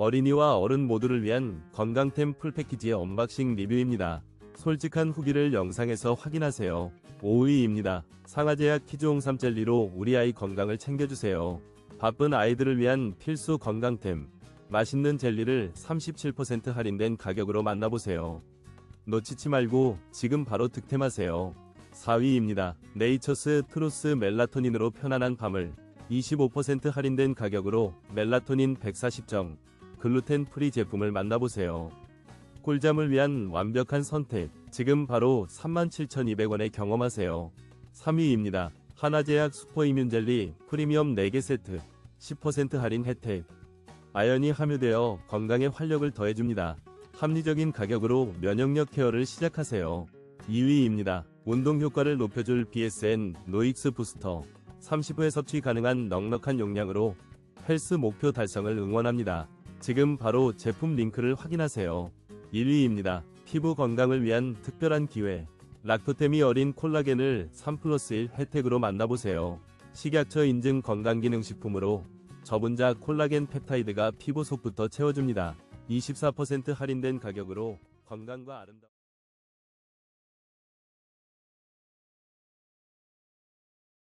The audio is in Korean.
어린이와 어른 모두를 위한 건강템 풀 패키지의 언박싱 리뷰입니다. 솔직한 후기를 영상에서 확인하세요. 5위입니다. 상아제약 키즈홍 삼 젤리로 우리 아이 건강을 챙겨주세요. 바쁜 아이들을 위한 필수 건강템. 맛있는 젤리를 37% 할인된 가격으로 만나보세요. 놓치지 말고 지금 바로 득템하세요. 4위입니다. 네이처스 트루스 멜라토닌으로 편안한 밤을 25% 할인된 가격으로 멜라토닌 140정 글루텐 프리 제품을 만나보세요. 꿀잠을 위한 완벽한 선택. 지금 바로 37,200원에 경험하세요. 3위입니다. 하나제약 슈퍼이뮨 젤리 프리미엄 4개 세트 10% 할인 혜택. 아연이 함유되어 건강에 활력을 더해줍니다. 합리적인 가격으로 면역력 케어를 시작하세요. 2위입니다. 운동 효과를 높여줄 BSN 노익스 부스터 30회 섭취 가능한 넉넉한 용량으로 헬스 목표 달성을 응원합니다. 지금 바로 제품 링크를 확인하세요. 1위입니다. 피부 건강을 위한 특별한 기회. 락토템이 어린 콜라겐을 3 플러스 1 혜택으로 만나보세요. 식약처 인증 건강기능식품으로 저분자 콜라겐 펩타이드가 피부 속부터 채워줍니다. 24% 할인된 가격으로 건강과 아름다움